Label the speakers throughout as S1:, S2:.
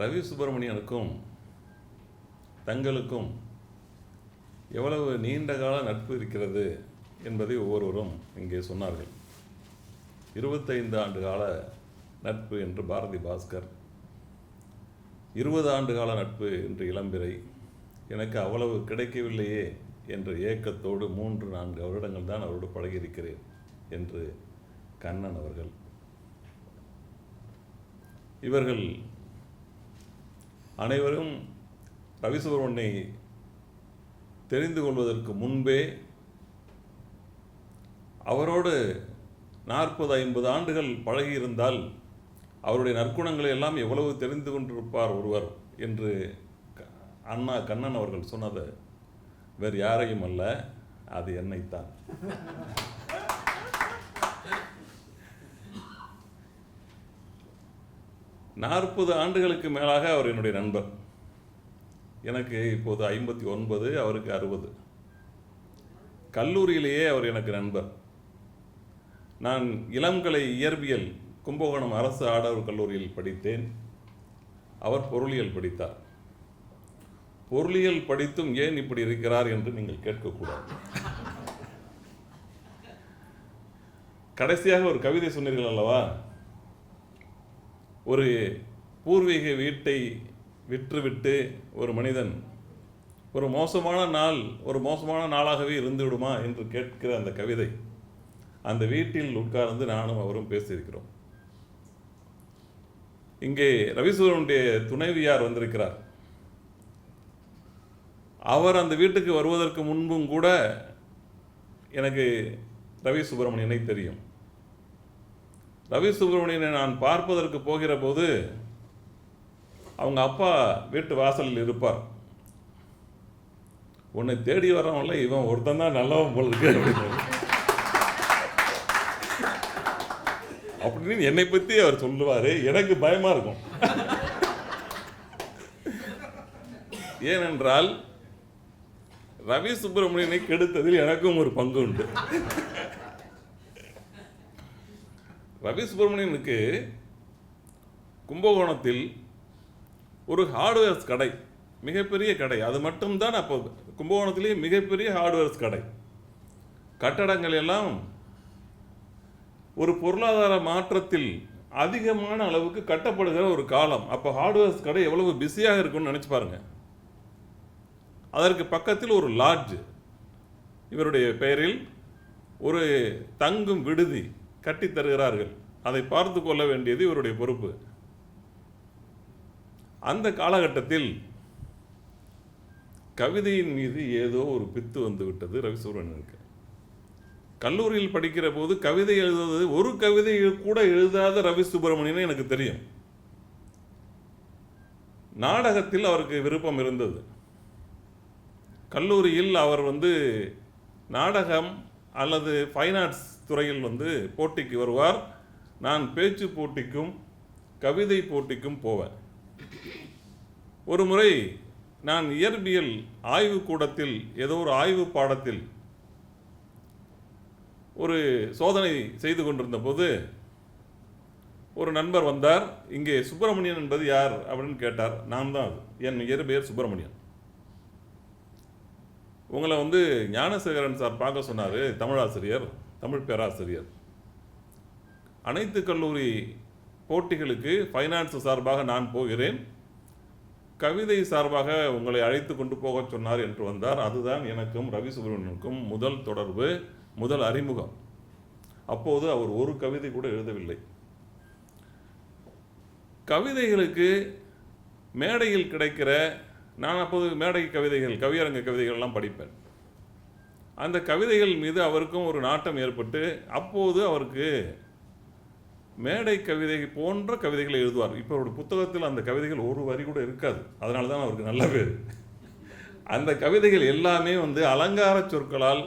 S1: ரவி சுப்பிரமணியனுக்கும் தங்களுக்கும் எவ்வளவு நீண்ட கால நட்பு இருக்கிறது என்பதை ஒவ்வொருவரும் இங்கே சொன்னார்கள். இருபத்தைந்து ஆண்டு கால நட்பு என்று பாரதி பாஸ்கர் இருபது ஆண்டு கால நட்பு என்று இளம்பிறை எனக்கு அவ்வளவு கிடைக்கவில்லையே என்ற ஏக்கத்தோடு மூன்று நான்கு வருடங்கள் தான் அவரோடு பழகியிருக்கிறேன் என்று கண்ணன் அவர்கள் இவர்கள் அனைவரும் ரவிசுப்ரமணியை தெரிந்து கொள்வதற்கு முன்பே அவரோடு நாற்பது ஐம்பது ஆண்டுகள் பழகியிருந்தால் அவருடைய நற்குணங்களை எல்லாம் எவ்வளவு தெரிந்து கொண்டிருப்பார் ஒருவர் என்று அண்ணா கண்ணன் அவர்கள் சொன்னது வேறு யாரையும் அல்ல அது என்னைத்தான். நாற்பது ஆண்டுகளுக்கு மேலாக அவர் என்னுடைய நண்பர். எனக்கு இப்போது ஐம்பத்தி ஒன்பது அவருக்கு அறுபது. கல்லூரியிலேயே அவர் எனக்கு நண்பர். நான் இளங்கலை இயற்பியல் கும்பகோணம் அரசு ஆடவர் கல்லூரியில் படித்தேன். அவர் பொருளியல் படித்தார். பொருளியல் படித்தும் ஏன் இப்படி இருக்கிறார் என்று நீங்கள் கேட்கக்கூடாது. கடைசியாக ஒரு கவிதை சொன்னீர்கள் அல்லவா? ஒரு பூர்வீக வீட்டை விற்றுவிட்டு ஒரு மனிதன் ஒரு மோசமான நாள் ஒரு மோசமான நாளாகவே இருந்து விடுமா என்று கேட்கிற அந்த கவிதை அந்த வீட்டில் உட்கார்ந்து நானும் அவரும் பேசியிருக்கிறோம். இங்கே ரவிசூரனுடைய துணைவியார் வந்திருக்கிறார். அவர் அந்த வீட்டுக்கு வருவதற்கு முன்பும் கூட எனக்கு ரவி சுப்பிரமணியனை தெரியும். ரவி சுப்பிரமணியனை நான் பார்ப்பதற்கு போகிற போது அவங்க அப்பா வீட்டு வாசலில் இருப்பார். உன்னை தேடி வரவன்ல இவன் ஒருத்தன் தான் நல்லவன் போல இருக்கு அப்படின்னு. அப்படின்னு என்னை பற்றி அவர் சொல்லுவார். எனக்கு பயமா இருக்கும். ஏனென்றால் ரவி சுப்பிரமணியனை கெடுத்ததில் எனக்கும் ஒரு பங்கு உண்டு. ரவி சுப்பிரமணியனுக்கு கும்பகோணத்தில் ஒரு ஹார்ட்வேர்ஸ் கடை மிகப்பெரிய கடை. அது மட்டும்தான் அப்போ கும்பகோணத்திலேயே மிகப்பெரிய ஹார்ட்வேர்ஸ் கடை. கட்டடங்கள் எல்லாம் ஒரு பொருளாதார மாற்றத்தில் அதிகமான அளவுக்கு கட்டப்படுகிற ஒரு காலம். அப்போ ஹார்ட்வேர்ஸ் கடை எவ்வளவு பிஸியாக இருக்கும்னு நினச்சி பாருங்க. அதற்கு பக்கத்தில் ஒரு லாட்ஜ் இவருடைய பெயரில் ஒரு தங்கும் விடுதி. கட்டி தருகிறார்கள். அதை பார்த்து கொள்ள வேண்டியது இவருடைய பொறுப்பு. அந்த காலகட்டத்தில் கவிதையின் மீது ஏதோ ஒரு பித்து வந்து விட்டது ரவிசூரனுக்கு கல்லூரியில் படிக்கிற போது கவிதை எழுதுவது ஒரு கவிதை கூட எழுதாத ரவி சுப்பிரமணியன் எனக்கு தெரியும். நாடகத்தில் அவருக்கு விருப்பம் இருந்தது. கல்லூரியில் அவர் வந்து நாடகம் அல்லது ஃபைன் ஆர்ட்ஸ் துறையில் வந்து போட்டிக்கு வருவார். நான் பேச்சு போட்டிக்கும் கவிதை போட்டிக்கும் போவேன். ஒரு முறை நான் இயற்பியல் ஆய்வு கூடத்தில் ஏதோ ஒரு ஆய்வு பாடத்தில் ஒரு சோதனை செய்து கொண்டிருந்த போது ஒரு நண்பர் வந்தார். இங்கே சுப்பிரமணியன் என்பது யார் அப்படின்னு கேட்டார். நான் தான் அது. என் இயற்பெயர் சுப்பிரமணியன். உங்களை வந்து ஞானசேகரன் சார் பார்க்க சொன்னார் தமிழாசிரியர். தமிழ் பேராசிரியர். அனைத்து கல்லூரி போட்டிகளுக்கு ஃபைனான்ஸ் சார்பாக நான் போகிறேன். கவிதை சார்பாக உங்களை அழைத்து கொண்டு போகச் சொன்னார் என்று வந்தார். அதுதான் எனக்கும் ரவி சுப்ரமணியனுக்கும் முதல் தொடர்பு முதல் அறிமுகம். அப்போது அவர் ஒரு கவிதை கூட எழுதவில்லை. கவிதைகளுக்கு மேடையில் கிடைக்கிற நான் அப்போது மேடை கவிதைகள் கவியரங்க கவிதைகள்லாம் படிப்பேன். அந்த கவிதைகள் மீது அவருக்கும் ஒரு நாட்டம் ஏற்பட்டு அப்போது அவருக்கு மேடை கவிதை போன்ற கவிதைகளை எழுதுவார். இப்போ ஒரு புத்தகத்தில் அந்த கவிதைகள் ஒரு வரி கூட இருக்காது. அதனால தான் அவருக்கு நல்ல பேர். அந்த கவிதைகள் எல்லாமே வந்து அலங்கார சொற்களால்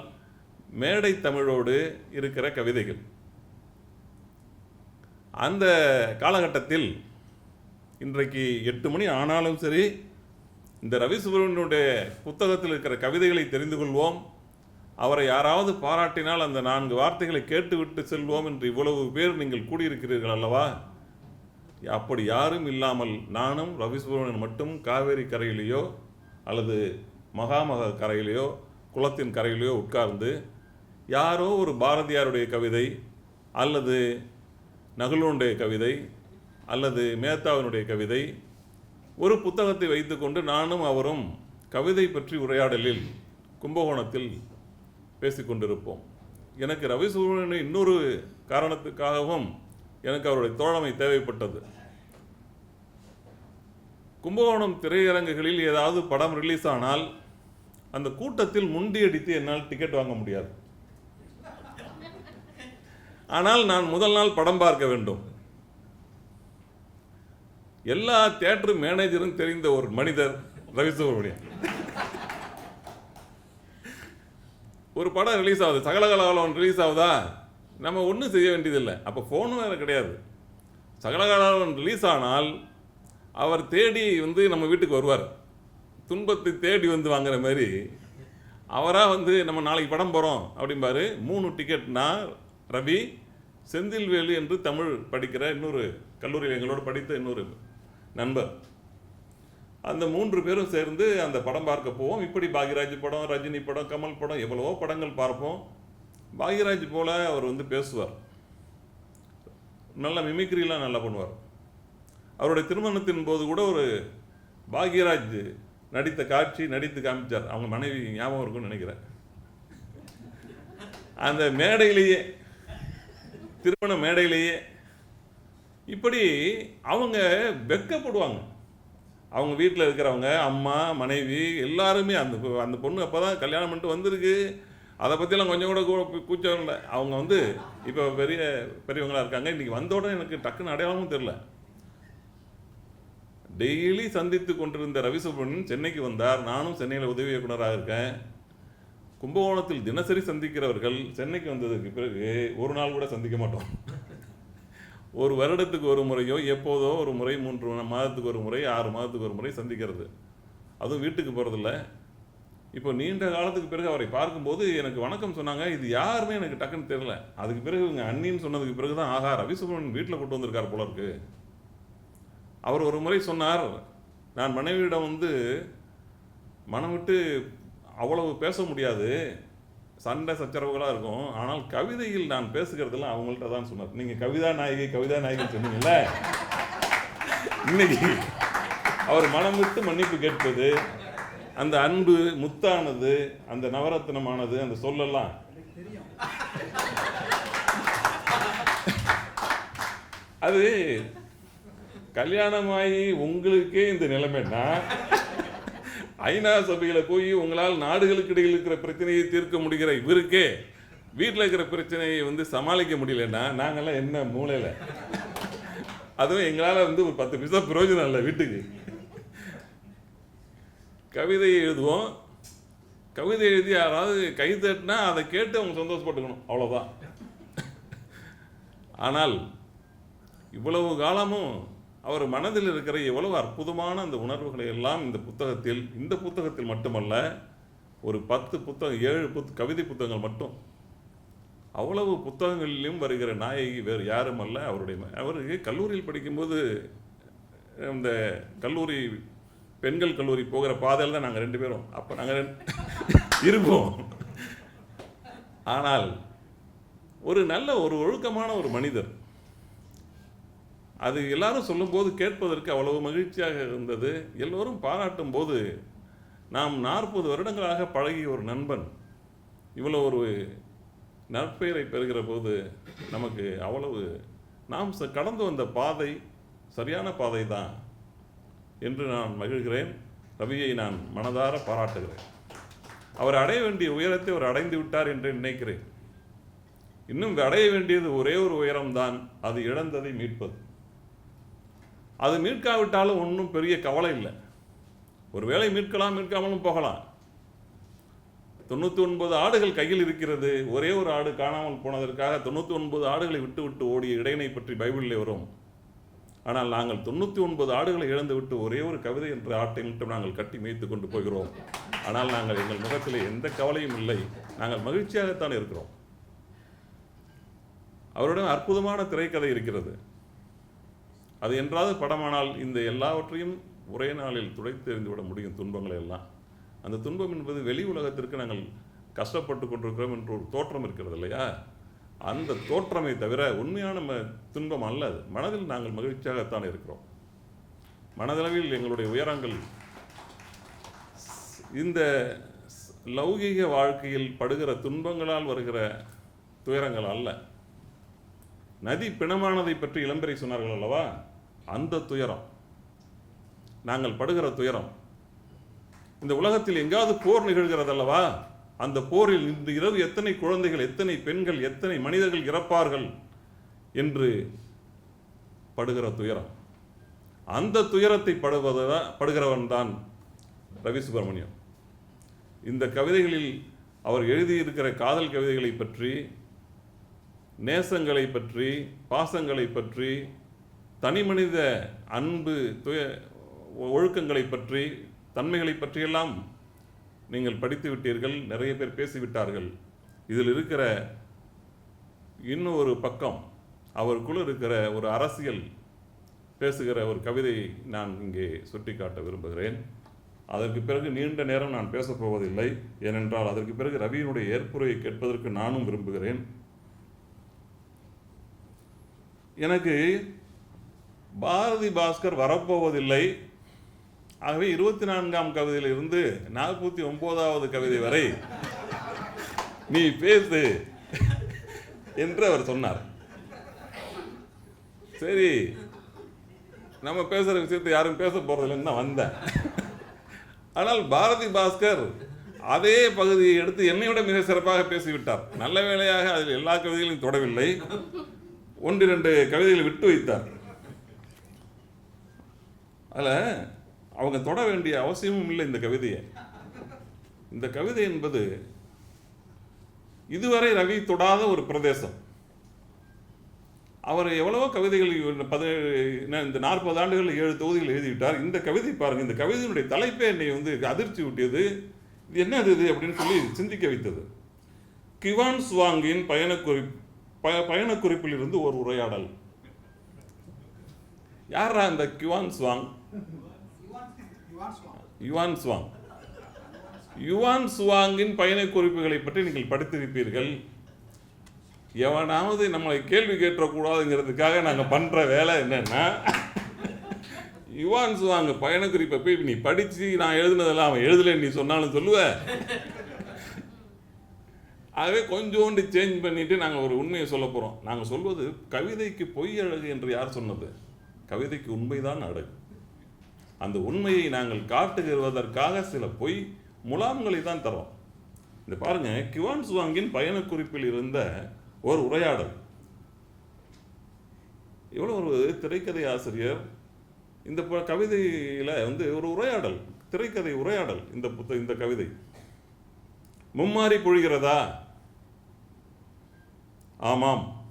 S1: மேடை தமிழோடு இருக்கிற கவிதைகள். அந்த காலகட்டத்தில் இன்றைக்கு எட்டு மணி ஆனாலும் சரி இந்த ரவி சுப்பிரமணியனுடைய புத்தகத்தில் இருக்கிற கவிதைகளை தெரிந்து கொள்வோம். அவரை யாராவது பாராட்டினால் அந்த நான்கு வார்த்தைகளை கேட்டுவிட்டு செல்வோம் என்று இவ்வளவு பேர் நீங்கள் கூடியிருக்கிறீர்கள் அல்லவா? அப்படி யாரும் இல்லாமல் நானும் ரவி மட்டும் காவேரி கரையிலேயோ அல்லது மகாமக கரையிலேயோ குளத்தின் கரையிலேயோ உட்கார்ந்து யாரோ ஒரு பாரதியாருடைய கவிதை அல்லது நகுலனுடைய கவிதை அல்லது மேத்தாவினுடைய கவிதை ஒரு புத்தகத்தை வைத்துக்கொண்டு நானும் அவரும் கவிதை பற்றி உரையாடலில் கும்பகோணத்தில் பேசிக்கொண்டிருப்போம். எனக்கு ரவி சுப்ரமணியன் இன்னொரு காரணத்துக்காகவும் எனக்கு அவருடைய தோழமை தேவைப்பட்டது. கும்பகோணம் திரையரங்குகளில் ஏதாவது படம் ரிலீஸ் ஆனால் அந்த கூட்டத்தில் முண்டி அடித்து என்னால் டிக்கெட் வாங்க முடியாது. ஆனால் நான் முதல் நாள் படம் பார்க்க வேண்டும். எல்லா தியேட்டர் மேனேஜரும் தெரிந்த ஒரு மனிதர் ரவி சுப்ரமணியன் ஒரு படம் ரிலீஸ் ஆகுது. சகலகலாவலம் ரிலீஸ் ஆகுதா? நம்ம ஒன்றும் செய்ய வேண்டியதில்லை. அப்போ ஃபோனும் வேறு கிடையாது. சகலகலாவலம் ரிலீஸ் ஆனால் அவர் தேடி வந்து நம்ம வீட்டுக்கு வருவார். துன்பத்தை தேடி வந்து வாங்குற மாதிரி அவராக வந்து நம்ம நாளைக்கு படம் போகிறோம் அப்படிம்பாரு. மூணு டிக்கெட்னா ரவி செந்தில்வேலு என்று தமிழ் படிக்கிற இன்னொரு கல்லூரியில் எங்களோடு படித்த இன்னொரு நண்பர். அந்த மூன்று பேரும் சேர்ந்து அந்த படம் பார்க்க போவோம். இப்படி பாக்யராஜ் படம் ரஜினி படம் கமல் படம் எவ்வளவோ படங்கள் பார்ப்போம். பாக்யராஜ் போல அவர் வந்து பேசுவார். நல்ல மிமிக்ரிலாம் நல்லா பண்ணுவார். அவருடைய திருமணத்தின் போது கூட ஒரு பாக்யராஜ் நடித்த காட்சி நடித்து காமிச்சார். அவங்க மனைவி ஞாபகம் இருக்கும்னு நினைக்கிறேன். அந்த மேடையிலேயே திருமண மேடையிலேயே இப்படி அவங்க வெக்கப்படுவாங்க அவங்க வீட்டில் இருக்கிறவங்க அம்மா மனைவி எல்லாருமே அந்த அந்த பொண்ணு அப்போ தான் கல்யாணம் பண்ணிட்டு வந்திருக்கு. அதை பற்றிலாம் கொஞ்சம் கூட கூட கூச்சம் இல்லை. அவங்க வந்து இப்போ பெரிய பெரியவங்களாக இருக்காங்க. இன்றைக்கி வந்த உடனே எனக்கு டக்குன்னு அடையாளமும் தெரில டெய்லி சந்தித்து கொண்டிருந்த ரவிசுப்ரமணியன் சென்னைக்கு வந்தார். நானும் சென்னையில் உதவி இயக்குனராக இருக்கேன். கும்பகோணத்தில் தினசரி சந்திக்கிறவர்கள் சென்னைக்கு வந்ததுக்கு பிறகு ஒரு நாள் கூட சந்திக்க மாட்டோம். ஒரு வருடத்துக்கு ஒரு முறையோ எப்போதோ ஒரு முறை மூன்று மாதத்துக்கு ஒரு முறை ஆறு மாதத்துக்கு ஒரு முறை சந்திக்கிறது. அதுவும் வீட்டுக்கு போகிறதில்ல இப்போ நீண்ட காலத்துக்கு பிறகு அவரை பார்க்கும்போது எனக்கு வணக்கம் சொன்னாங்க இது யாருன்னு எனக்கு டக்குன்னு தெரியல. அதுக்கு பிறகு இவங்க அண்ணின்னு சொன்னதுக்கு பிறகு தான் ஆகா ரவிசுப்ரமணியன் வீட்டில் கொண்டு வந்திருக்கார் போல இருக்கு. அவர் ஒரு முறை சொன்னார் நான் மனைவியிடம் வந்து மனம் விட்டு அவ்வளவு பேச முடியாது சண்டை சச்சரவுகளாக இருக்கும். ஆனால் கவிதையில் நான் பேசுகிறதெல்லாம் அவங்கள்ட்ட தான் சொன்னார். நீங்கள் கவிதா நாயகி கவிதா நாயகின்னு சொன்னீங்கல்ல? இன்னைக்கு அவர் மனம் விட்டு மன்னிப்பு கேட்பது அந்த அன்பு முத்தானது அந்த நவரத்னமானது அந்த சொல்லெல்லாம். அது கல்யாணமாகி உங்களுக்கே இந்த நிலைமைன்னா ஐநா சபையில் போய் உங்களால் நாடுகளுக்கு இடையில் இருக்கிற பிரச்சனையை தீர்க்க முடிகிற இவருக்கே வீட்டில் இருக்கிற பிரச்சனையை வந்து சமாளிக்க முடியலன்னா நாங்கெல்லாம் என்ன மூளையில்? அதுவும் எங்களால் வந்து ஒரு பத்து பைசா பிரயோஜனம் இல்லை வீட்டுக்கு. கவிதை எழுதுவோம். கவிதை எழுதி யாராவது கை தட்டினா அதை கேட்டு அவங்க சந்தோஷப்பட்டுக்கணும். அவ்வளோதான் ஆனால் இவ்வளவு காலமும் அவர் மனதில் இருக்கிற எவ்வளவு அற்புதமான அந்த உணர்வுகளை எல்லாம் இந்த புத்தகத்தில் இந்த புத்தகத்தில் மட்டுமல்ல ஒரு பத்து புத்தகம் ஏழு புத் கவிதை புத்தகங்கள் மட்டும். அவ்வளவு புத்தகங்களிலும் வருகிற நாயகி வேறு யாரும் அல்ல. அவருடைய அவர் அவருக்கு கல்லூரியில் படிக்கும்போது இந்த கல்லூரி பெண்கள் கல்லூரி போகிற பாதையில் தான் நாங்கள் ரெண்டு பேரும். அப்போ நாங்கள் இருப்போம். ஆனால் ஒரு நல்ல ஒரு ஒழுக்கமான ஒரு மனிதர். அது எல்லாரும் சொல்லும்போது கேட்பதற்கு அவ்வளவு மகிழ்ச்சியாக இருந்தது. எல்லோரும் பாராட்டும் போது நாம் நாற்பது வருடங்களாக பழகிய ஒரு நண்பன் இவ்வளோ ஒரு நற்பெயரை பெறுகிற போது நமக்கு அவ்வளவு நாம் ச- கடந்து வந்த பாதை சரியான பாதை தான் என்று நான் மகிழ்கிறேன். ரவியை நான் மனதார பாராட்டுகிறேன். அவர் அடைய வேண்டிய உயரத்தை அவர் அடைந்து விட்டார் என்று நினைக்கிறேன். இன்னும் அடைய வேண்டியது ஒரே ஒரு உயரம்தான் அது இழந்ததை மீட்பது. அது மீட்காவிட்டாலும் ஒன்றும் பெரிய கவலை இல்லை. ஒருவேளை மீட்கலாம் மீட்காமலும் போகலாம். தொண்ணூற்றி ஒன்பது ஆடுகள் கையில் இருக்கிறது. ஒரே ஒரு ஆடு காணாமல் போனதற்காக தொண்ணூற்றி ஒன்பது ஆடுகளை விட்டு விட்டு ஓடிய இடையினை பற்றி பைபிளில் வரும். ஆனால் நாங்கள் தொண்ணூற்றி ஒன்பது ஆடுகளை இழந்து விட்டு ஒரே ஒரு கவிதை என்ற ஆட்டை மட்டும் நாங்கள் கட்டி மேய்த்து கொண்டு போகிறோம். ஆனால் நாங்கள் எங்கள் முகத்தில் எந்த கவலையும் இல்லை. நாங்கள் மகிழ்ச்சியாகத்தான் இருக்கிறோம். அவருடன் அற்புதமான திரைக்கதை இருக்கிறது. அது என்றாவது படமானால் இந்த எல்லாவற்றையும் ஒரே நாளில் துடைத்து விட முடியும் துன்பங்களை எல்லாம். அந்த துன்பம் என்பது வெளி உலகத்திற்கு நாங்கள் கஷ்டப்பட்டு கொண்டிருக்கிறோம் என்ற ஒரு தோற்றம் இருக்கிறது இல்லையா? அந்த தோற்றமை தவிர உண்மையான ம- துன்பம் அல்ல அது. மனதில் நாங்கள் மகிழ்ச்சியாகத்தான் இருக்கிறோம். மனதளவில் எங்களுடைய உயரங்கள் இந்த லௌகீக வாழ்க்கையில் படுகிற துன்பங்களால் வருகிற துயரங்கள் அல்ல. நதி பிணமானதை பற்றி இளம்பரை சொன்னார்கள் அல்லவா? அந்த துயரம். நாங்கள் படுகிற துயரம். இந்த உலகத்தில் எங்காவது போர் நிகழ்கிறது அல்லவா அந்த போரில் இன்று இரவு எத்தனை குழந்தைகள் எத்தனை பெண்கள் எத்தனை மனிதர்கள் இறப்பார்கள் என்று படுகிற துயரம். அந்த துயரத்தை படுவதுதான் படுகிறவன் தான் ரவி சுப்பிரமணியம். இந்த கவிதைகளில் அவர் எழுதியிருக்கிற காதல் கவிதைகளை பற்றி நேசங்களை பற்றி பாசங்களை பற்றி தனி மனித அன்பு துய ஒழுக்கங்களை பற்றி தன்மைகளை பற்றியெல்லாம் நீங்கள் படித்து விட்டீர்கள் நிறைய பேர் பேசிவிட்டார்கள். இதில் இருக்கிற இன்னொரு பக்கம் அவருக்குள் இருக்கிற ஒரு அரசியல் பேசுகிற ஒரு கவிதையை நான் இங்கே சுட்டிக்காட்ட விரும்புகிறேன். அதற்கு பிறகு நீண்ட நேரம் நான் பேசப்போவதில்லை ஏனென்றால் அதற்கு பிறகு ரவியினுடைய ஏற்புரையை கேட்பதற்கு நானும் விரும்புகிறேன். எனக்கு பாரதி பாஸ்கர் வரப்போவதில்லை. ஆகவே இருபத்தி நான்காம் கவிதையிலிருந்து நாற்பத்தி ஒன்பதாவது கவிதை வரை நீ பேசு என்று அவர் சொன்னார். சரி நம்ம பேசுகிற விஷயத்தை யாரும் பேச போகிறதில்லைன்னு தான் வந்தேன். ஆனால் பாரதி பாஸ்கர் அதே பகுதியை எடுத்து என்னை விட மிக சிறப்பாக பேசிவிட்டார். நல்ல வேளையாக அதில் எல்லா கவிதைகளையும் தொடவில்லை. ஒன்றிரண்டு கவிதைகளை விட்டு வைத்தார். அதில் அவங்க தொட வேண்டிய அவசியமும் இல்லை இந்த கவிதையை. இந்த கவிதை என்பது இதுவரை ரவி தொடாத ஒரு பிரதேசம். அவர் எவ்வளவோ கவிதைகள் பதினேழு என்ன, இந்த நாற்பது ஆண்டுகளில் ஏழு தொகுதிகள் எழுதிவிட்டார். இந்த கவிதை பாருங்கள் இந்த கவிதையினுடைய தலைப்பே என்னை வந்து அதிர்ச்சி ஊட்டியது. இது என்னது இது அப்படின்னு சொல்லி சிந்திக்க வைத்தது. கிவான் ஸ்வாங்கின் பயணக்குறி ப பயணக்குறிப்பில் இருந்து ஒரு உரையாடல். யாரா அந்த Hiuen Tsang Yuan Chwang Yuan சுவாங்கின் பயண குறிப்புகளை பற்றி நீங்கள் படித்திருப்பீர்கள். எவனாவது நம்மளை கேள்வி கேட்டக்கூடாதுங்கிறதுக்காக நாங்கள் பண்ணுற வேலை என்னென்னா யுவான் சுவாங் பயண குறிப்பை போய் நீ படித்து நான் எழுதுனதெல்லாம் அவன் எழுதலைன்னு நீ சொன்னாலும் சொல்லுவ. ஆகவே கொஞ்சோண்டு சேஞ்ச் பண்ணிவிட்டு நாங்கள் ஒரு உண்மையை சொல்ல போகிறோம் நாங்கள் சொல்வது கவிதைக்கு பொய் அழகு என்று யார் சொன்னது? கவிதைக்கு உண்மைதான் அழகு. அந்த உண்மையை நாங்கள் காட்டுகிறதற்காக சில பொய் முலாம்களை தான் தரோம் இந்த பாருங்க கிவான் சுவாங்கின் பயணக்குறிப்பில் இருந்த ஒரு உரையாடல். இவ்வளோ ஒரு திரைக்கதை ஆசிரியர் இந்த ப- வந்து ஒரு உரையாடல் திரைக்கதை உரையாடல் இந்த புத்த இந்த கவிதை. மும்மாறி பொழிகிறதா? ஆமாம்.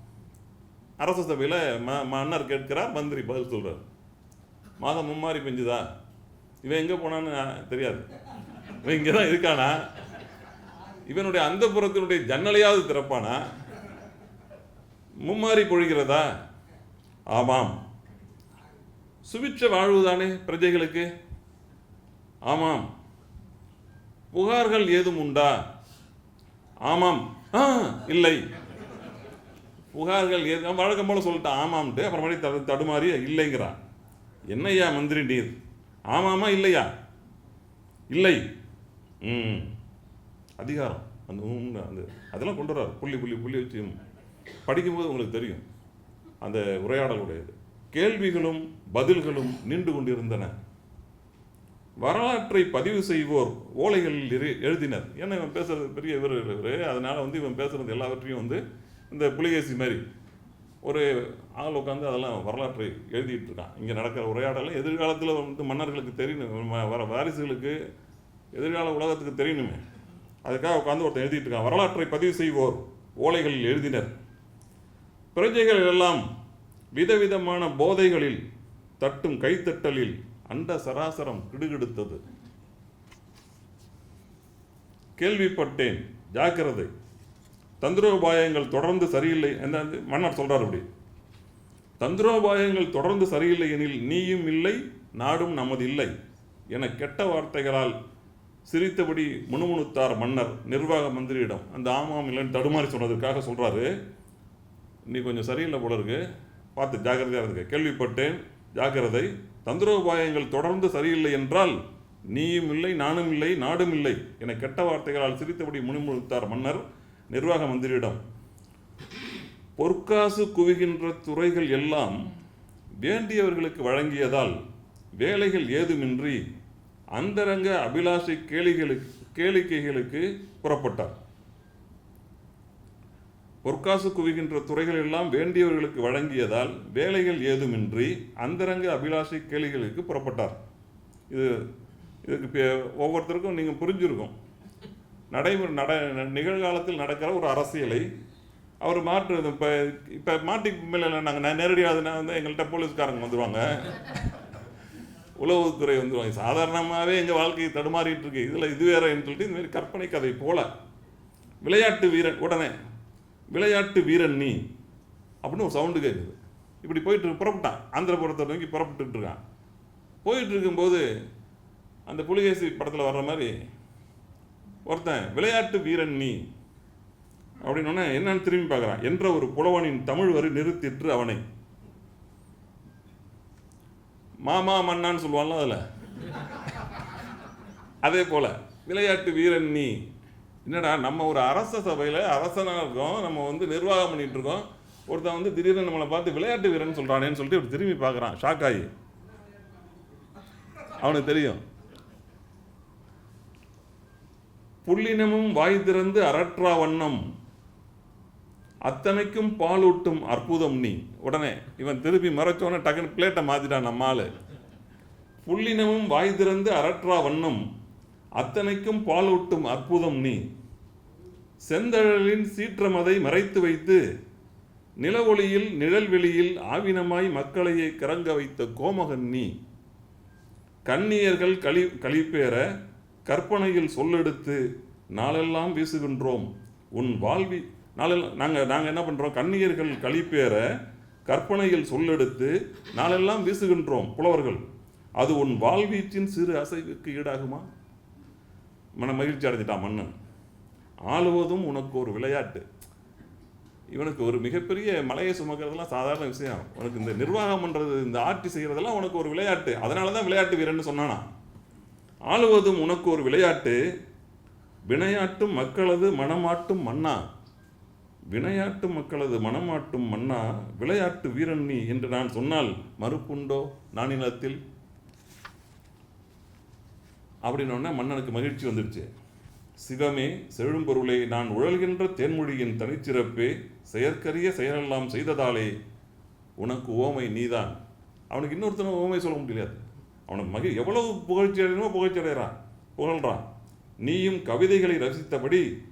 S1: அரச சபையில் ம மன்னர் கேட்கிறார் மந்திரி பதில் சொல்கிறார் மாதம் மும்மாரி பெஞ்சுதா? இவன் எங்கே போனான்னு தெரியாது. இவன் இங்கே தான் இருக்கானா? இவனுடைய அந்த புறத்தினுடைய ஜன்னலையாவது திறப்பானா? மும்மாரி பொழிகிறதா? ஆமாம். சுபிட்ச வாழ்வுதானே பிரஜைகளுக்கு? ஆமாம். புகார்கள் ஏதும் உண்டா? ஆமாம். ஆ இல்லை. புகார்கள் ஏது வழக்கம் போல சொல்லிட்டான். ஆமாம்ட்டு அப்புறம் தடு தடுமாறி இல்லைங்கிறான். என்னய்யா மந்திரி நீர்? ஆமாமா இல்லையா? இல்லை. ம். அதிகாரம். அந்த அந்த அதெல்லாம் கொண்டு வரார் புள்ளி புள்ளி புள்ளி வச்சு படிக்கும்போது உங்களுக்கு தெரியும். அந்த உரையாடலுடையது. கேள்விகளும் பதில்களும் நீண்டு கொண்டிருந்தன. வரலாற்றை பதிவு செய்வோர் ஓலைகளில் இரு- எழுதினர். ஏன்னா இவன் பேசுறது பெரிய இவர் இவர். அதனால் வந்து இவன் பேசுறது எல்லாவற்றையும் வந்து இந்த புலிகேசி மாதிரி. ஒரு ஆள் உட்காந்து அதெல்லாம் வரலாற்றை எழுதிட்டு இருக்கான். இங்கே நடக்கிற உரையாடலை எதிர்காலத்தில் வந்து மன்னர்களுக்கு தெரியணும் வர வாரிசுகளுக்கு எதிர்கால உலகத்துக்கு தெரியணுமே அதுக்காக உட்காந்து ஒருத்தன் எழுதிட்டு இருக்கான். வரலாற்றை பதிவு செய்வோர் ஓலைகளில் எழுதினர். பிரஜைகள் எல்லாம் விதவிதமான போதைகளில் தட்டும் கைத்தட்டலில் அண்ட சராசரம் கிடுகிடுத்தது. கேள்விப்பட்டேன். ஜாக்கிரதை. தந்திரோபாயங்கள் தொடர்ந்து சரியில்லை என்ன மன்னர் சொல்கிறார் அப்படி. தந்திரோபாயங்கள் தொடர்ந்து சரியில்லை எனில் நீயும் இல்லை நாடும் நமது இல்லை என கெட்ட வார்த்தைகளால் சிரித்தபடி முணுமுணுத்தார் மன்னர் நிர்வாக மந்திரியிடம். அந்த ஆமாம் இல்லைன்னு தடுமாறி சொன்னதற்காக சொல்கிறாரு நீ கொஞ்சம் சரியில்லை போல இருக்கு. பார்த்து ஜாக்கிரதையாக இருந்துக்க. கேள்விப்பட்டேன். ஜாக்கிரதை. தந்திரோபாயங்கள் தொடர்ந்து சரியில்லை என்றால் நீயும் இல்லை நானும் இல்லை நாடும் இல்லை என கெட்ட வார்த்தைகளால் சிரித்தபடி முணுமுணுத்தார் மன்னர். நிர்வாக மந்திரியிடம் பொற்காசு குவிகின்ற துறைகள் எல்லாம் வேண்டியவர்களுக்கு வழங்கியதால் வேலைகள் ஏதுமின்றி அந்தரங்க அபிலாஷை கேளிகளுக்கு கேளிக்கைகளுக்கு புறப்பட்டார். பொற்காசு குவிகின்ற துறைகள் எல்லாம் வேண்டியவர்களுக்கு வழங்கியதால் வேலைகள் ஏதுமின்றி அந்தரங்க அபிலாஷை கேளிகளுக்கு புறப்பட்டார். இது இதுக்கு ஒவ்வொருத்தருக்கும் நீங்கள் புரிஞ்சிருக்கும். நடைமுறை நட நிகழ்காலத்தில் நடக்கிற ஒரு அரசியலை அவர் மாற்று இப்போ இப்போ மாட்டிக்கு மேலே நாங்கள் நேரடியாக நான் வந்து எங்கள்கிட்ட போலீஸ்காரங்க வந்துடுவாங்க உளவுத்துறை வந்துடுவாங்க சாதாரணமாகவே எங்கள் வாழ்க்கையை தடுமாறிட்டு இருக்கு. இதில் இது வேறன்னு சொல்லிட்டு இந்தமாரி கற்பனை கதை போல விளையாட்டு வீரன் உடனே விளையாட்டு வீரன் நீ அப்படின்னு ஒரு சவுண்டு கேட்குது இப்படி போயிட்டு புறப்பட்டான். ஆந்திரபுரத்தை நோக்கி புறப்பட்டுருக்கான் போயிட்டு இருக்கும்போது அந்த புலிகேசி படத்தில் வர்ற மாதிரி ஒருத்தன் விளையாட்டு வீரன் நீ. அப்படின்னு என்னன்னு திரும்பி பார்க்குறான். என்ற ஒரு புலவனின் தமிழ் வரி நிறுத்திற்று அவனை. மாமா மன்னான்னு சொல்லுவான்ல அதில்? அதே போல் விளையாட்டு வீரன் நீ. என்னடா நம்ம ஒரு அரச சபையில் அரசனாக இருக்கோம் நம்ம வந்து நிர்வாகம் பண்ணிகிட்டு இருக்கோம். ஒருத்தன் வந்து திடீர்னு நம்மளை பார்த்து விளையாட்டு வீரன் சொல்கிறானேன்னு சொல்லிட்டு இப்படி திரும்பி பார்க்குறான். ஷாக் ஆகி அவனுக்கு தெரியும். புள்ளினமும் வாய் திறந்து அரற்றா வண்ணம். அத்தனைக்கும் பாலூட்டும் அற்புதம் நீ. உடனே இவன் திருப்பி மறைச்சோன்னே டக்குன்னு பிளேட்டை மாத்திட்டான் நம்மால் புள்ளினமும் வாய் திறந்து அரற்றா வண்ணம். அத்தனைக்கும் பாலூட்டும் அற்புதம் நீ. செந்தழலின் சீற்றமதை மறைத்து வைத்து நிலவொளியில் நிழல்வெளியில் ஆவினமாய் மக்களையே கிறங்க வைத்த கோமகன் நீ. கண்ணியர்கள் களி களிப்பேற கற்பனையில் சொல்லெடுத்து நாளெல்லாம் வீசுகின்றோம். உன் வாழ்வி நாளெல்லாம் நாங்கள் நாங்கள் என்ன பண்ணுறோம் கண்ணியர்கள் கழிப்பேற கற்பனையில் சொல்லெடுத்து நாளெல்லாம் வீசுகின்றோம். புலவர்கள் அது உன் வாழ்வீச்சின் சிறு அசைவுக்கு ஈடாகுமா? மன மகிழ்ச்சி அடைஞ்சிட்டான் மன்னன் ஆளுவதும் உனக்கு ஒரு விளையாட்டு. இவனுக்கு ஒரு மிகப்பெரிய மலையை சுமக்கிறதுலாம் சாதாரண விஷயம். உனக்கு இந்த நிர்வாகம் பண்ணுறது இந்த ஆட்சி செய்கிறதெல்லாம் உனக்கு ஒரு விளையாட்டு. அதனால தான் விளையாட்டு வீரன்னு சொன்னானா. ஆளுவதும் உனக்கு ஒரு விளையாட்டு. வினையாட்டும் மக்களது மனமாட்டும் மன்னா. வினையாட்டும் மக்களது மனமாட்டும் மன்னா. விளையாட்டு வீரன் நீ என்று நான் சொன்னால் மறுப்புண்டோ நானிலத்தில் அப்படின்னோடனே மன்னனுக்கு மகிழ்ச்சி வந்துடுச்சு. சிவமே செழும் பொருளே நான் உழல்கின்ற தேன்மொழியின் தனிச்சிறப்பே செயற்கரிய செயலெல்லாம் செய்ததாலே உனக்கு ஓமை நீதான். அவனுக்கு இன்னொருத்தன ஓமை சொல்ல முடியாது அவனுக்கு மகி எவ்வளவு புகழ்ச்சி அடையணுமோ புகழ்ச்சி அடைகிறான் புகழ்றான். நீயும் கவிதைகளை ரசித்தபடி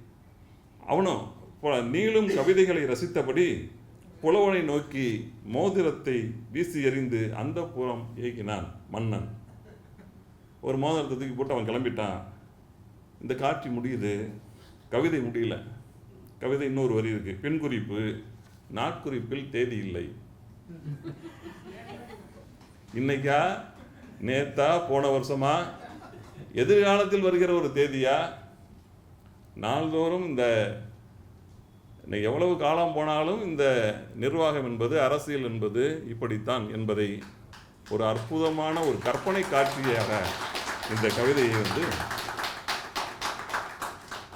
S1: அவனும் நீளும் கவிதைகளை ரசித்தபடி புலவனை நோக்கி மோதிரத்தை வீசி எறிந்து அந்த புறம் ஏகினான் மன்னன். ஒரு மோதிரத்தை தூக்கி போட்டு அவன் கிளம்பிட்டான். இந்த காட்சி முடியுது. கவிதை முடியல. கவிதை இன்னொரு வரி இருக்கு. பெண் குறிப்பு நாட்குறிப்பில் தேதி இல்லை. இன்னைக்கா நேத்தா போன வருஷமா எதிர்காலத்தில் வருகிற ஒரு தேதியா? நாள்தோறும் இந்த எவ்வளவு காலம் போனாலும் இந்த நிர்வாகம் என்பது அரசியல் என்பது இப்படித்தான் என்பதை ஒரு அற்புதமான ஒரு கற்பனை காட்சியாக இந்த கவிதையை வந்து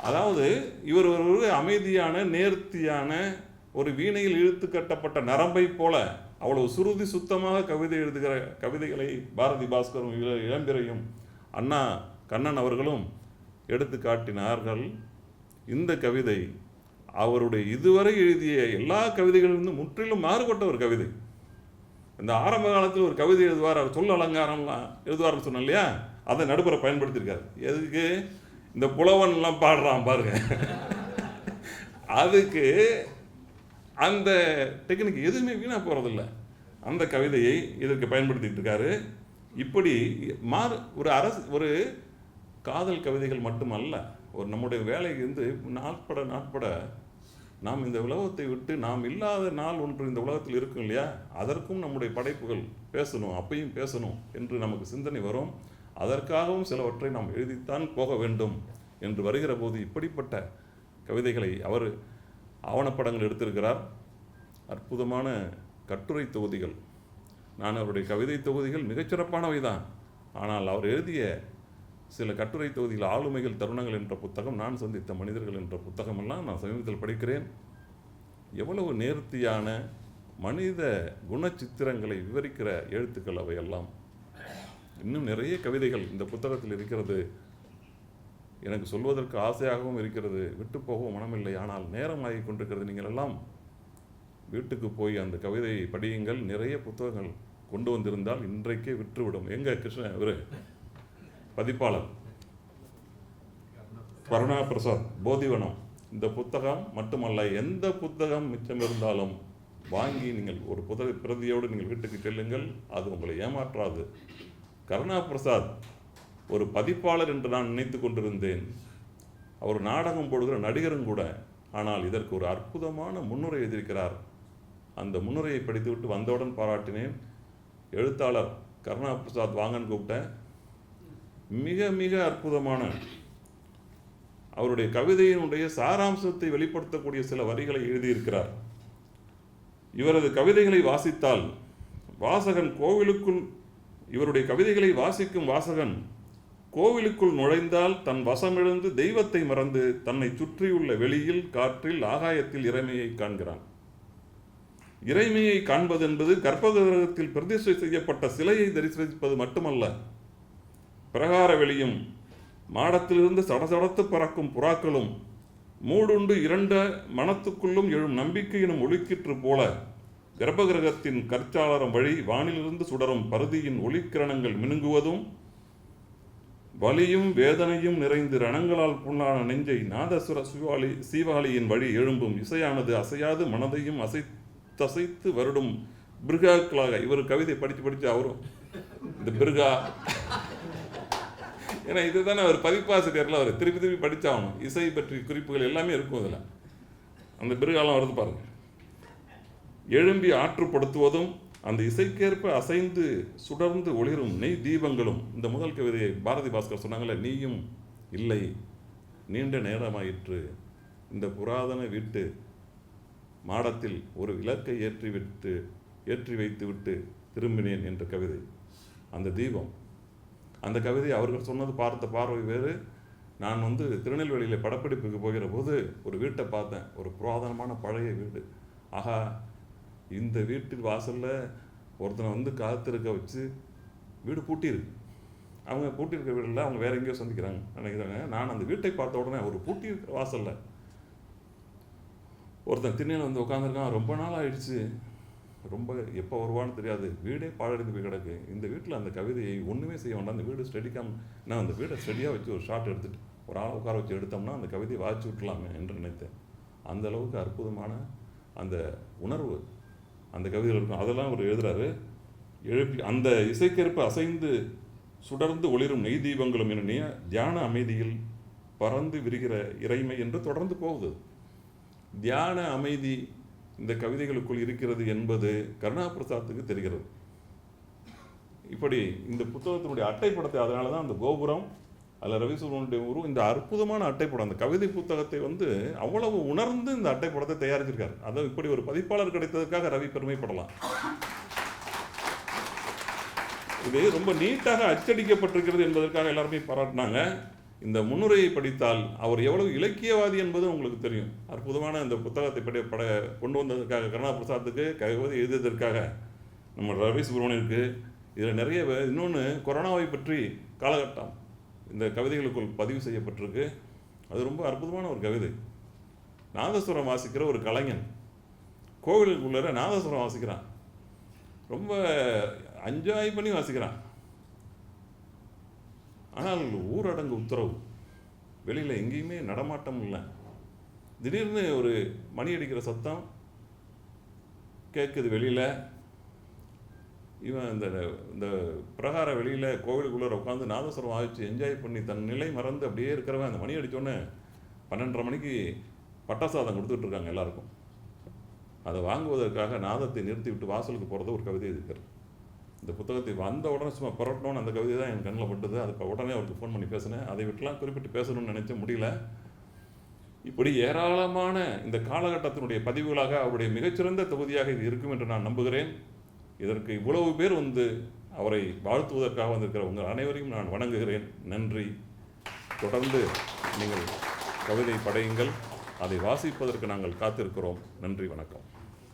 S1: அதாவது இவர் ஒரு அமைதியான நேர்த்தியான ஒரு வீணையில் இழுத்து கட்டப்பட்ட நரம்பை போல அவ்வளவு சுருதி சுத்தமாக கவிதை எழுதுகிற கவிதைகளை பாரதி பாஸ்கரும் இள- இளம்பிறையும் அண்ணா கண்ணன் அவர்களும் எடுத்து காட்டினார்கள். இந்த கவிதை அவருடைய இதுவரை எழுதிய எல்லா கவிதைகளிலிருந்து முற்றிலும் மாறுபட்ட ஒரு கவிதை. இந்த ஆரம்ப காலத்தில் ஒரு கவிதை எழுதுவார் அவர் சொல் அலங்காரம்லாம் எழுதுவார்னு சொன்னோம் இல்லையா? அதை நடுப்புற பயன்படுத்தியிருக்காரு. எதுக்கு? இந்த புலவன்லாம் பாடுறான் பாருங்க. அதுக்கு அந்த டெக்னிக் எதுவுமே வீணாக போகிறதில்ல அந்த கவிதையை இதற்கு பயன்படுத்திட்டு இருக்காரு. இப்படி மாறு ஒரு அரசு ஒரு காதல் கவிதைகள் மட்டுமல்ல ஒரு நம்முடைய வேலை வந்து நாட்பட நாட்பட நாம் இந்த உலகத்தை விட்டு நாம் இல்லாத நாள் ஒன்று இந்த உலகத்தில் இருக்கும் இல்லையா? அதற்கும் நம்முடைய படைப்புகள் பேசணும் அப்பையும் பேசணும் என்று நமக்கு சிந்தனை வரும். அதற்காகவும் சிலவற்றை நாம் எழுதித்தான் போக வேண்டும் என்று வருகிற போது இப்படிப்பட்ட கவிதைகளை அவர் ஆவணப்படங்கள் எடுத்திருக்கிறார். அற்புதமான கட்டுரை தொகுதிகள். நான் அவருடைய கவிதை தொகுதிகள் மிகச்சிறப்பானவை தான். ஆனால் அவர் எழுதிய சில கட்டுரை தொகுதிகள் ஆளுமைகள் தருணங்கள் என்ற புத்தகம் நான் சந்தித்த மனிதர்கள் என்ற புத்தகமெல்லாம் நான் சமீபத்தில் படிக்கிறேன். எவ்வளவு நேர்த்தியான மனித குணச்சித்திரங்களை விவரிக்கிற எழுத்துக்கள் அவையெல்லாம் இன்னும் நிறைய கவிதைகள் இந்த புத்தகத்தில் இருக்கிறது. எனக்கு சொல்வதற்கு ஆசையாகவும் இருக்கிறது. விட்டு போகவும் மனமில்லை. ஆனால் நேரம் ஆகி கொண்டிருக்கிறது. நீங்கள் எல்லாம் வீட்டுக்கு போய் அந்த கவிதையை படியுங்கள். நிறைய புத்தகங்கள் கொண்டு வந்திருந்தால் இன்றைக்கே விற்றுவிடும். எங்க கிருஷ்ண ஒரு பதிப்பாளர். கருணா பிரசாத் போதிவனம். இந்த புத்தகம் மட்டுமல்ல எந்த புத்தகம் மிச்சம் இருந்தாலும் வாங்கி நீங்கள் ஒரு புத்தக பிரதியோடு நீங்கள் வீட்டுக்கு செல்லுங்கள். அது உங்களை ஏமாற்றாது. கருணா பிரசாத் ஒரு பதிப்பாளர் என்று நான் நினைத்து கொண்டிருந்தேன். அவர் நாடகம் போடுகிற நடிகரும் கூட ஆனால் இதற்கு ஒரு அற்புதமான முன்னுரை எழுதியிருக்கிறார். அந்த முன்னுரையை படித்துவிட்டு வந்தவுடன் பாராட்டினேன். எழுத்தாளர் கருணா பிரசாத் வாங்கன்னு கூப்பிட்டேன். மிக மிக அற்புதமான. அவருடைய கவிதையினுடைய சாராம்சத்தை வெளிப்படுத்தக்கூடிய சில வரிகளை எழுதியிருக்கிறார். இவரது கவிதைகளை வாசித்தால் வாசகன் கோவிலுக்குள் இவருடைய கவிதைகளை வாசிக்கும் வாசகன் கோவிலுக்குள் நுழைந்தால் தன் வசமிழந்து தெய்வத்தை மறந்து தன்னை சுற்றியுள்ள வெளியில் காற்றில் ஆகாயத்தில் இறைமையை காண்கிறான். இறைமையை காண்பது என்பது கர்ப்பகிரகத்தில் பிரதிஷ்டை செய்யப்பட்ட சிலையை தரிசிப்பது மட்டுமல்ல பிரகார வெளியும் மாடத்திலிருந்து சடசடத்து பறக்கும் புறாக்களும் மூடுண்டு இரண்ட மனத்துக்குள்ளும் எழும் நம்பிக்கையினும் ஒளிக்கிற்று போல கர்ப்பகிரகத்தின் கற்சாளரம் வழி வானிலிருந்து சுடரும் பருதியின் ஒளிக்கிரணங்கள் மினுங்குவதும் வலியும் வேதனையும் நிறைந்து ரணங்களால் புண்ணான நெஞ்சை நாதசுர சிவாலி சீவாலியின் வழி எழும்பும் இசையானது அசையாது மனதையும் அசைத்தசைத்து வருடும் பிருகாக்களாக. இவர் கவிதை படித்து படித்து அவரும் இந்த பிருகா. ஏன்னா இதுதானே அவர் பதிப்பாசிரியரில் அவர் திருப்பி திருப்பி படித்தாகணும் இசை பற்றி குறிப்புகள் எல்லாமே இருக்கும் அதில். அந்த பிருகாலம் வருது பாருங்கள் எழும்பி ஆற்றுப்படுத்துவதும் அந்த இசைக்கேற்ப அசைந்து சுடர்ந்து ஒளிரும் நெய் தீபங்களும் இந்த முதல் கவிதையை பாரதி பாஸ்கர் சொன்னாங்களே நீயும் இல்லை நீண்ட நேரமாயிற்று. இந்த புராதன வீட்டு மாடத்தில் ஒரு விளக்கை ஏற்றிவிட்டு ஏற்றி வைத்துவிட்டு திரும்பினேன் என்ற கவிதை. அந்த தீபம். அந்த கவிதை அவர்கள் சொன்னது பார்த்த பார்வை வேறு. நான் வந்து திருநெல்வேலியில் படப்பிடிப்புக்கு போகிற போது ஒரு வீட்டை பார்த்தேன். ஒரு புராதனமான பழைய வீடு. ஆகா இந்த வீட்டின் வாசலில் ஒருத்தனை வந்து காத்திருக்க வச்சு வீடு பூட்டியிருக்கு. அவங்க பூட்டியிருக்க வீடில் அவங்க வேற எங்கேயோ சந்திக்கிறாங்க. நினைக்கிறாங்க நான் அந்த வீட்டை பார்த்த உடனே ஒரு பூட்டி வாசலில் ஒருத்தன் திண்ணையில் வந்து உட்காந்துருக்கான் ரொம்ப நாள் ஆயிடுச்சு. ரொம்ப எப்போ வருவான்னு தெரியாது. வீடே பாழடைந்து போய் கிடக்கு. இந்த வீட்டில் அந்த கவிதையை ஒன்றுமே செய்ய வேண்டாம். அந்த வீடு ஸ்டடிக்காம நான் அந்த வீடை ஸ்டெடியாக வச்சு ஒரு ஷாட் எடுத்துகிட்டு ஒரு ஆள் உட்கார வச்சு எடுத்தோம்னா அந்த கவிதையை வாசிச்சு விட்டலாமே என்று நினைத்தேன். அந்த அளவுக்கு அற்புதமான அந்த உணர்வு அந்த கவிதைகள் இருக்கும். அதெல்லாம் அவர் எழுதுறாரு. எழுப்பி அந்த இசைக்கேற்ப அசைந்து சுடர்ந்து ஒளிரும் நெய் தீபங்களும் என்னென்ன தியான அமைதியில் பறந்து விரிகிற இறைமை என்று தொடர்ந்து போகுது. தியான அமைதி இந்த கவிதைகளுக்குள் இருக்கிறது என்பது கருணா பிரசாத்துக்கு தெரிகிறது. இப்படி இந்த புத்தகத்தினுடைய அட்டைப்படத்தை அதனால தான் அந்த கோபுரம் அதில் ரவிசுப்ரமணிய உருவம் இந்த அற்புதமான அட்டைப்படம் அந்த கவிதை புத்தகத்தை வந்து அவ்வளவு உணர்ந்து இந்த அட்டைப்படத்தை தயாரிச்சிருக்காரு. அதை இப்படி ஒரு பதிப்பாளர் கிடைத்ததற்காக ரவி பெருமைப்படலாம் இது ரொம்ப நீட்டாக அச்சடிக்கப்பட்டிருக்கிறது என்பதற்காக எல்லாருமே பாராட்டினாங்க. இந்த முன்னுரையை படித்தால் அவர் எவ்வளவு இலக்கியவாதி என்பது உங்களுக்கு தெரியும். அற்புதமான இந்த புத்தகத்தை படி பட கொண்டு வந்ததற்காக கருணா பிரசாத்துக்கு கவிதை எழுதியதற்காக நம்ம ரவி சுப்ரமணியருக்கு இதில் நிறைய இன்னொன்று கொரோனாவை பற்றி காலகட்டம். இந்த கவிதைகளுக்குள் பதிவு செய்யப்பட்டிருக்கு. அது ரொம்ப அற்புதமான ஒரு கவிதை. நாதஸ்வரம் வாசிக்கிற ஒரு கலைஞன். கோவிலுக்குள்ளே நாதஸ்வரம் வாசிக்கிறான். ரொம்ப என்ஜாய் பண்ணி வாசிக்கிறான். ஆனால் ஊரடங்கு உத்தரவு. வெளியில் எங்கேயுமே நடமாட்டம் இல்லை. திடீர்னு ஒரு மணி அடிக்கிற சத்தம் கேட்குது வெளியில். இவன் இந்த இந்த பிரகார வெளியில் கோவிலுக்குள்ளே உட்காந்து நாதஸ்வரம் வாசித்து என்ஜாய் பண்ணி தன் நிலை மறந்து அப்படியே இருக்கிறவன். அந்த மணி அடித்தோடனே பன்னெண்டரை மணிக்கு பட்டாசாதம் கொடுத்துட்டு இருக்காங்க எல்லாருக்கும். அதை வாங்குவதற்காக நாதத்தை நிறுத்திவிட்டு வாசலுக்கு போகிறது ஒரு கவிதை இருக்கார் இந்த புத்தகத்தை வந்த உடனே சும்மா புரட்டணும்னு அந்த கவிதை தான் என் கண்ணில் பட்டது. அதுக்கு உடனே அவருக்கு ஃபோன் பண்ணி பேசினேன். அதை விட்டுலாம் குறிப்பிட்டு பேசணும்னு நினைச்ச முடியல. இப்படி ஏராளமான இந்த காலகட்டத்தினுடைய பதிவுகளாக அவருடைய மிகச்சிறந்த தொகுதியாக இது இருக்கும் என்று நான் நம்புகிறேன். இதற்கு இவ்வளவு பேர் வந்து அவரை வாழ்த்துவதற்காக வந்திருக்கிற உங்கள் அனைவரையும் நான் வணங்குகிறேன். நன்றி. தொடர்ந்து நீங்கள் கவிதை படையுங்கள். அதை வாசிப்பதற்கு நாங்கள் காத்திருக்கிறோம். நன்றி வணக்கம்.